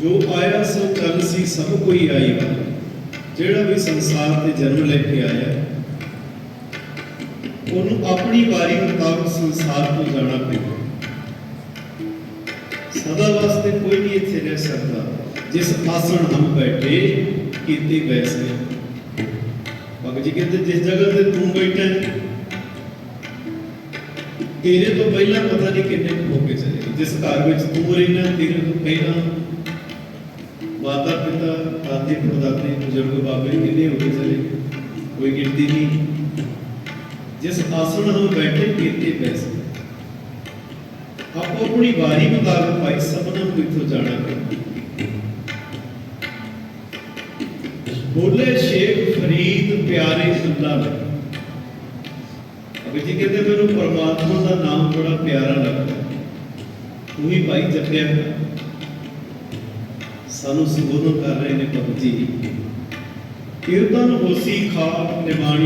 ਜੋ ਆਇਆ ਸੋ ਤਨ ਸੀ ਸਭ ਕੋਈ ਆਇਆ। ਜਿਹੜਾ ਵੀ ਸੰਸਾਰ ਤੇ ਜਨਮ ਲੈ ਕੇ ਆਇਆ ਉਹਨੂੰ ਆਪਣੀ ਵਾਰੀ ਮੁਤਾਬਕ ਸੰਸਾਰ ਤੋਂ ਜਾਣਾ ਪਏਗਾ ਸਦਾ ਵਾਸਤੇ ਕੋਈ ਨਹੀਂ ਇੱਥੇ ਰਹਿ ਸਕਦਾ ਜਿਸ ਆਸਣ ਹਮ ਬੈਠੇ ਕੀਤੀ ਵੈਸੇ। ਭਗਤ ਜੀ ਕਹਿੰਦੇ ਜਿਸ ਜਗ੍ਹਾ ਤੇ ਤੂੰ ਬੈਠਾ ਹੈ, ਤੇਰੇ ਤੋਂ ਪਹਿਲਾਂ ਪਤਾ ਨਹੀਂ ਕਿੰਨੇ ਕੁ ਹੋ ਕੇ ਚਲੇ। ਜਿਸ ਘਰ ਵਿੱਚ ਤੂੰ ਰਹਿਣਾ ਤੇਰੇ ਤੋਂ ਪਹਿਲਾਂ ਮਾਤਾ ਪਿਤਾ, ਦਾਦੇ ਪੜਦਾਦੇ, ਬਜ਼ੁਰਗ ਬਾਬੇ ਕਿੰਨੇ ਹੋ ਕੇ ਚਲੇ ਕੋਈ ਗਿਣਤੀ ਨਹੀਂ। ਜਿਸ ਆਸਣ ਹਮ ਬੈਠੇ ਕੀਤੇ ਵੈਸੇ ਆਪੋ ਆਪਣੀ ਵਾਰੀ ਮੁਤਾਬਕ ਭਾਈ ਸਭਨਾਂ ਨੂੰ ਇੱਥੋਂ ਜਾਣਾ ਬੋਲੇ ਸ਼ੇਖ ਫਰੀਦ ਪਿਆਰੇ ਅੱਲਾ ਨੇ। ਅਬੇ ਜੀ ਕਹਿੰਦੇ ਮੈਨੂੰ ਪਰਮਾਤਮਾ ਦਾ ਨਾਮ ਬੜਾ ਪਿਆਰਾ ਲੱਗਦਾ। ਤੂੰ ਹੀ ਭਾਈ ਜਪਿਆ। ਸਾਨੂੰ ਸੰਬੋਧਨ ਕਰ ਰਹੇ ਨੇ ਭਗਤ ਜੀ। ਕੀਰਤਨ ਹੋਸੀ ਖਾ ਨਿਮਾਣੀ